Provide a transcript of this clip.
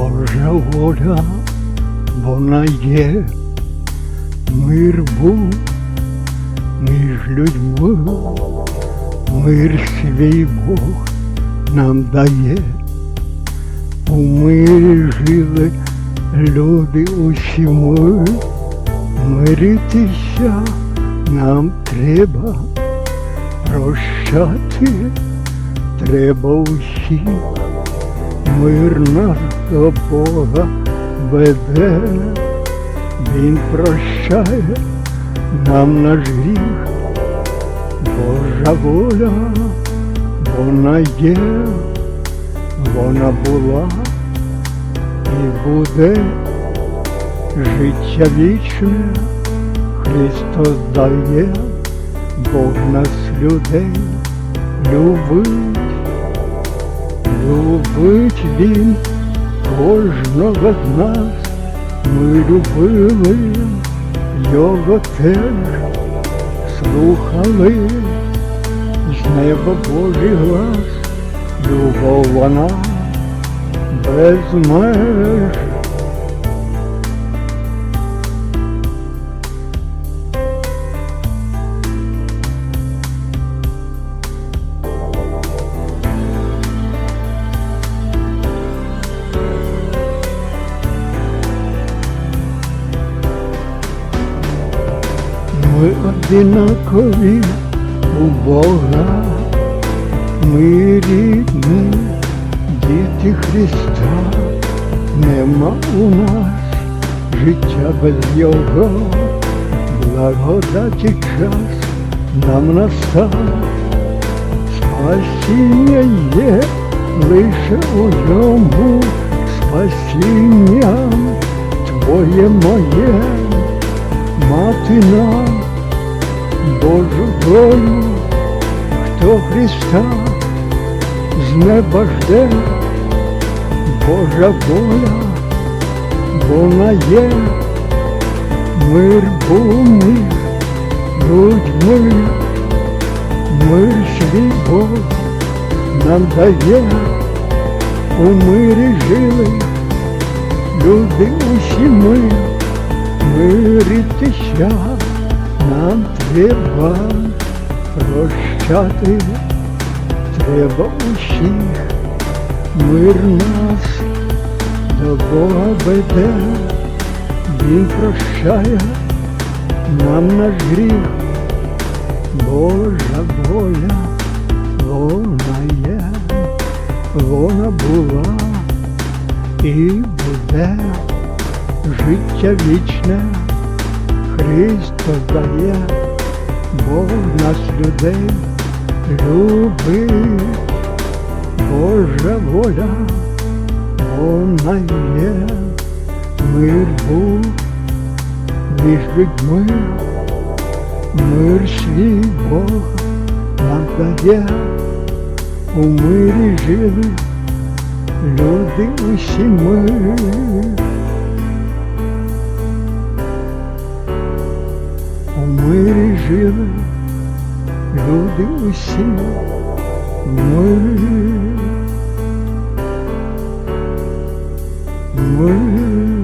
Божа воля, вона є, мир був між людьми, мир свій Бог нам дає. У мирі жили люди усі ми, миритися нам треба, прощати треба усіх. Мир нас до Бога веде, Він прощає нам наш гріх, Божа воля, вона є, вона була і буде. Життя вічне, Христос дає, Бог нас людей любить. Любить він кожного з нас, ми любили його теж, слухали з неба Божий глас, любов вона без меж. Ми одинакові у Бога, ми рідні, діти Христа, нема у нас життя без Його, благодаті час нам настав, спасіння є лише у ньому, спасіння Твоє моє. Мати нам Божу долю, хто Христа з неба жде, Божа воля, вона є, мир був людьми, мир свій Бог нам дає, у мирі жили люди усі ми. Миритися нам треба прощати, треба усіх, мир нас до Бога веде, Він прощає нам наш гріх, Божа воля, вона є, вона була і буде. Життя вічне, Христос дає, нас людей любить, Божа воля, вона є, мир був між людьми, мир свій Бог нам дає, у мирі жили люди усі ми. У мирі жили люди усі ми. Ми.